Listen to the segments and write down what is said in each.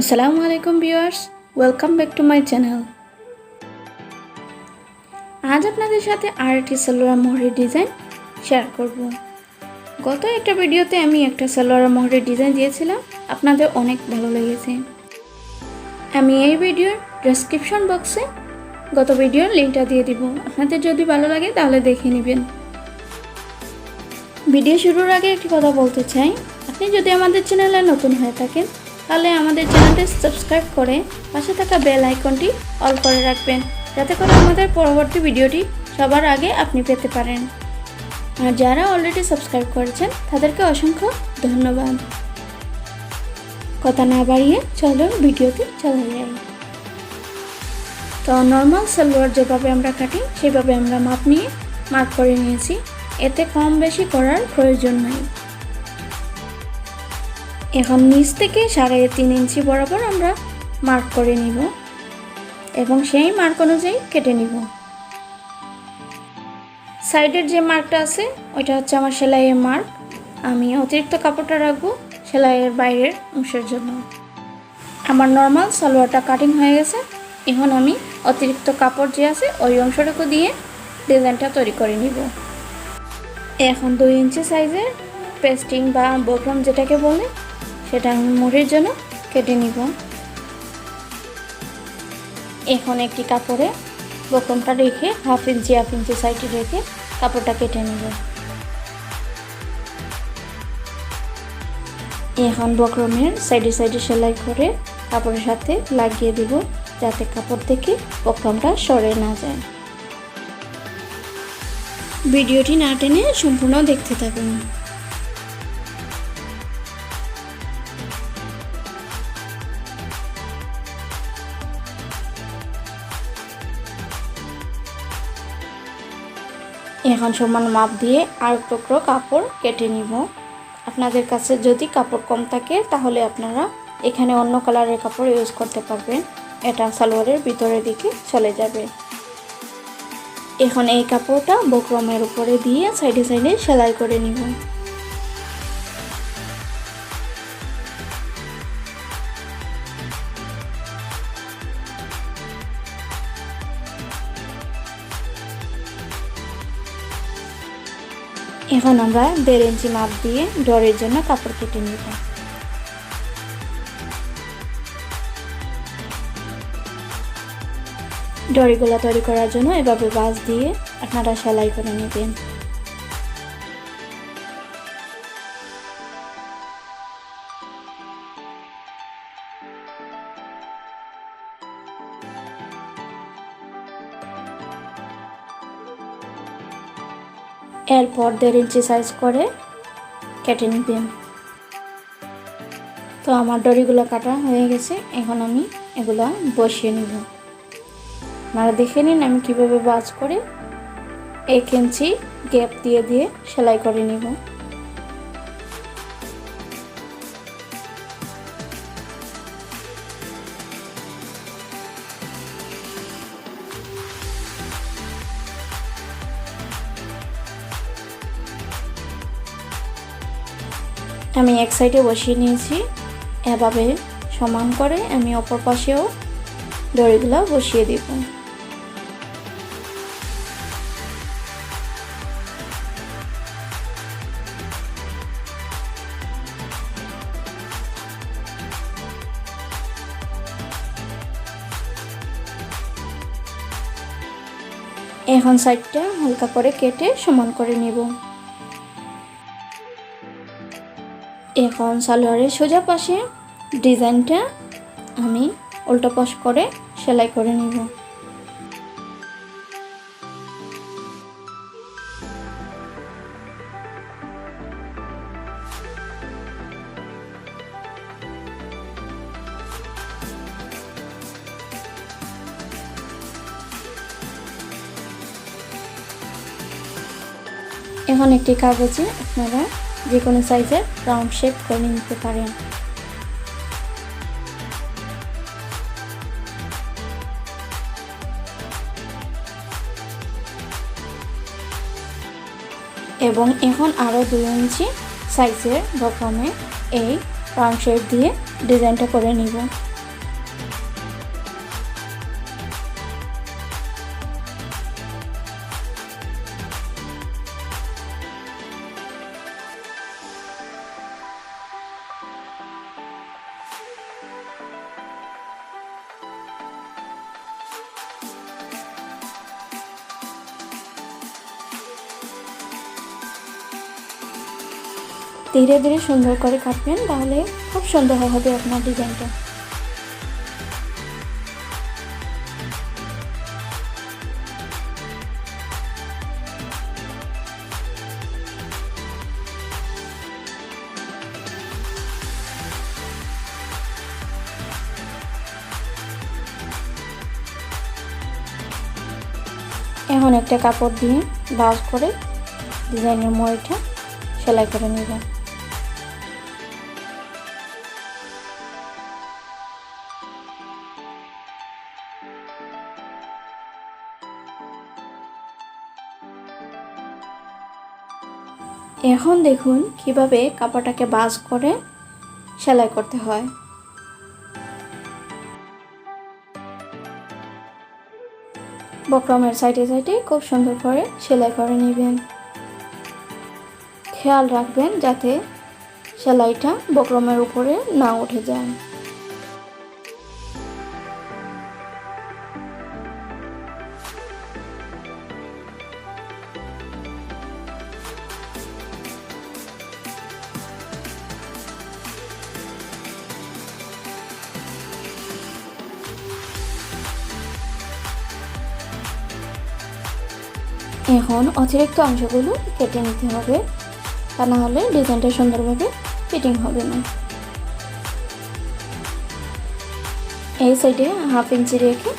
আসসালামু আলাইকুম viewers welcome back to my channel আজ আপনাদের সাথে আর একটি সালোয়ার মোহরের ডিজাইন শেয়ার করব। গত একটা ভিডিওতে আমি একটা সালোয়ার মোহরের ডিজাইন দিয়েছিলাম, আপনাদের অনেক ভালো লেগেছে। আমি এই ভিডিওর ডেসক্রিপশন বক্সে গত ভিডিওর লিঙ্কটা দিয়ে দিব। আপনাদের যদি ভালো লাগে তাহলে দেখে নেবেন। ভিডিও শুরুর আগে একটি কথা বলতে চাই, আপনি যদি আমাদের চ্যানেলে নতুন হয়ে থাকেন তাহলে আমাদের চ্যানেলটি সাবস্ক্রাইব করে পাশে থাকা বেল আইকনটি অল করে রাখবেন, যাতে করে আমাদের পরবর্তী ভিডিওটি সবার আগে আপনি পেতে পারেন। আর যারা অলরেডি সাবস্ক্রাইব করেছেন, তাদেরকে অসংখ্য ধন্যবাদ। কথা না বাড়িয়ে চলো ভিডিওতে চলে যাই। তো নর্মাল সালোয়ার যেভাবে আমরা কাটি, সেভাবে আমরা মাপ নিয়ে মার্ক করে নিয়েছি। এতে কম বেশি করার প্রয়োজন নাই। এখন নিচ থেকে সাড়ে তিন ইঞ্চি বরাবর আমরা মার্ক করে নিব এবং সেই মার্ক অনুযায়ী কেটে নিব। সাইডের যে মার্কটা আছে, ওইটা হচ্ছে আমার সেলাইয়ের মার্ক আমি অতিরিক্ত কাপড়টা রাখব সেলাইয়ের বাইরের অংশের জন্য। আমার নর্মাল সালোয়ারটা কাটিং হয়ে গেছে। এখন আমি অতিরিক্ত কাপড় যে আছে, ওই অংশটুকু দিয়ে ডিজাইনটা তৈরি করে নিব। এখন দুই ইঞ্চি সাইজের পেস্টিং বা বকরম যেটাকে বলে সেটা আমি মুড়ির জন্য কেটে নিব। এখন একটি কাপড়ে বকরমটা রেখে হাফ ইঞ্চি হাফ ইঞ্চি সাইডে রেখে কাপড়টা কেটে নেব। এখন বকরমের সাইডে সাইডে সেলাই করে কাপড়ের সাথে লাগিয়ে দিব, যাতে কাপড় থেকে বকরমটা সরে না যায়। ভিডিওটি না টেনে সম্পূর্ণ দেখতে থাকুন। এখন সমান মাপ দিয়ে আর টুকরো কাপড় কেটে নিব। আপনাদের কাছে যদি কাপড় কম থাকে, তাহলে আপনারা এখানে অন্য কালারের কাপড় ইউজ করতে পারবেন। এটা সালোয়ারের ভিতরের দিকে চলে যাবে। এখন এই কাপড়টা বক্রমের উপরে দিয়ে সাইডে সাইডে সেলাই করে নিব। এখন আমরা দেড় ইঞ্চি মাপ দিয়ে ডরের জন্য কাপড় কেটে নিব। ডরিগুলা তৈরি করার জন্য এভাবে বাঁশ দিয়ে আপনারা সেলাই করে নেবেন। এরপর দেড় ইঞ্চি সাইজ করে কেটে নিবেন। তো আমার ডরিগুলো কাটা হয়ে গেছে, এখন আমি এগুলো বসিয়ে নিব। আপনারা দেখে নিন আমি কীভাবে বাজ করে এক ইঞ্চি গ্যাপ দিয়ে দিয়ে সেলাই করে নিব। আমি এক সাইডে বসিয়ে নিয়েছি। এভাবে সমান করে আমি অপর পাশেও দড়িগুলো বসিয়ে দিব। এখন সাইডটা হালকা করে কেটে সমান করে নিব। এখন সালোয়ারের সোজা পাশে ডিজাইনটা আমি উল্টো পাশ করে সেলাই করে নিব। এখন একটি কাগজে আপনারা যে কোনো সাইজের রাউন্ড শেপ করে নিতে পারেন। এবং এখন আরও দুই ইঞ্চি সাইজের বকমে এই রাউন্ড শেপ দিয়ে ডিজাইনটা করে নিব। ধীরে ধীরে সুন্দর করে কাটবেন, তাহলে খুব সুন্দর হবে আপনার ডিজাইনটা। এখন একটা কাপড় দিয়ে বাস করে ডিজাইনের ময়টা সেলাই করে নেবেন। এখন দেখুন কীভাবে কাপড়টাকে বাজ করে সেলাই করতে হয়। বক্রমের সাইডে সাইডে খুব সুন্দর করে সেলাই করে নেবেন। খেয়াল রাখবেন যাতে সেলাইটা বক্রমের উপরে না উঠে যায়। এখন অতিরিক্ত অংশগুলো কেটে নিতে হবে। তা না হলে ডিজাইনটা সুন্দরভাবে ফিটিং হবে না। এই সাইডে হাফ ইঞ্চি রেখে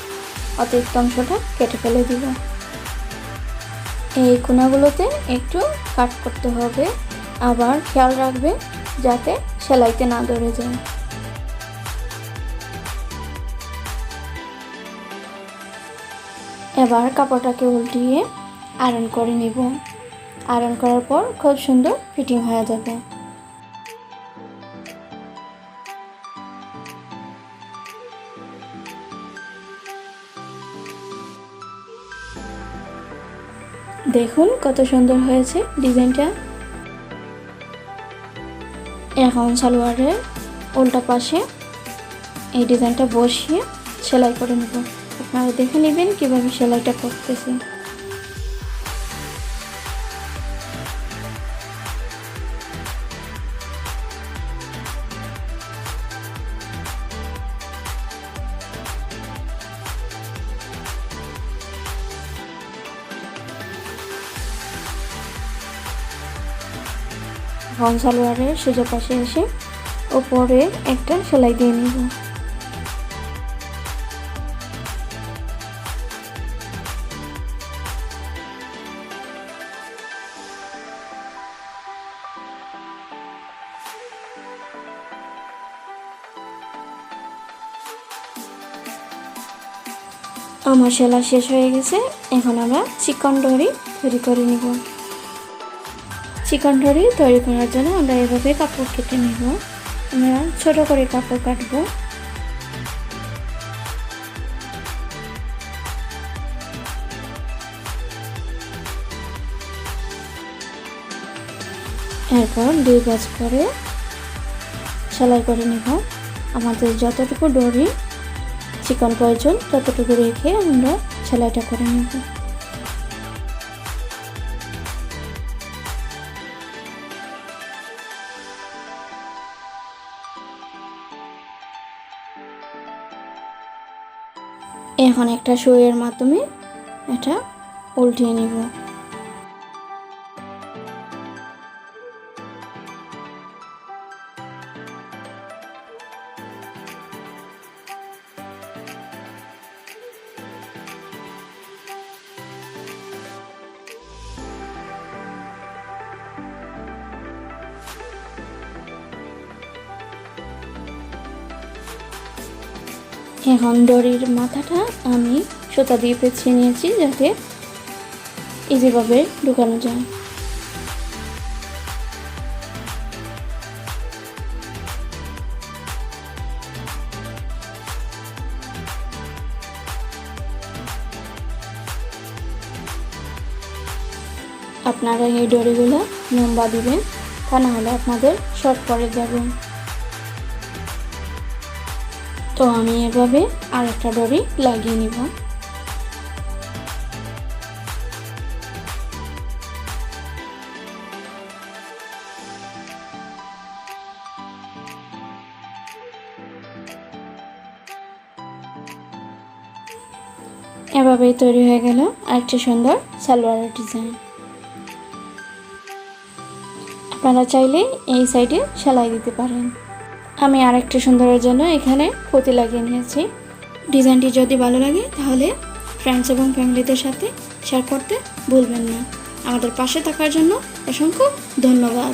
অতিরিক্ত অংশটা কেটে ফেলে দিব। এই কোনাগুলোতে একটু কাট করতে হবে। আবার খেয়াল রাখবে যাতে সেলাইতে না ধরে যায়। এবার কাপড়টাকে উল্টিয়ে আয়রন করে নিব। আয়রন করার পর খুব সুন্দর ফিটিং হয়ে যাবে। দেখুন কত সুন্দর হয়েছে ডিজাইনটা। এখন সালোয়ারের উল্টা পাশে এই ডিজাইনটা বসিয়ে সেলাই করে নেব। আপনারা দেখে নেবেন কীভাবে সেলাইটা করতেছে। এখন সালোয়ারের সোজা পাশে এসে ওপরে একটা সেলাই দিয়ে নিব। আমার সেলা শেষ হয়ে গেছে, এখন আমরা চিকন ডরি তৈরি করে নিব। চিকন ডরি তৈরি করার জন্য আমরা এভাবে কাপড় কেটে নিব। আমরা ছোট করে কাপড় কাটবো। এরপর দুই গাছ করে সেলাই করে নিব। আমাদের যতটুকু ডরি চিকন প্রয়োজন, ততটুকু রেখে আমরা সেলাইটা করে নেব। এখন একটা সইয়ের মাধ্যমে এটা উল্টিয়ে নিব। এখন দড়ির মাথাটা আমি সুতা দিয়ে পেছিয়ে নিয়েছি যাতে ইজিভাবে ঢুকানো যায়। আপনারা এই ডরিগুলো লম্বা দিবেন, তা নাহলে আপনাদের শর্ট পরে যাবেন তো আমি এভাবে আর একটা ডরি লাগিয়ে নিব। এভাবেই তৈরি হয়ে গেল আরেকটি সুন্দর সালোয়ারের ডিজাইন। আপনারা চাইলে এই সাইডে সেলাই দিতে পারেন। আমি আরেকটি সুন্দরের জন্য এখানে পুঁতি লাগিয়ে নিয়েছি। ডিজাইনটি যদি ভালো লাগে, তাহলে ফ্রেন্ডস এবং ফ্যামিলিদের সাথে শেয়ার করতে ভুলবেন না। আমাদের পাশে থাকার জন্য অসংখ্য ধন্যবাদ।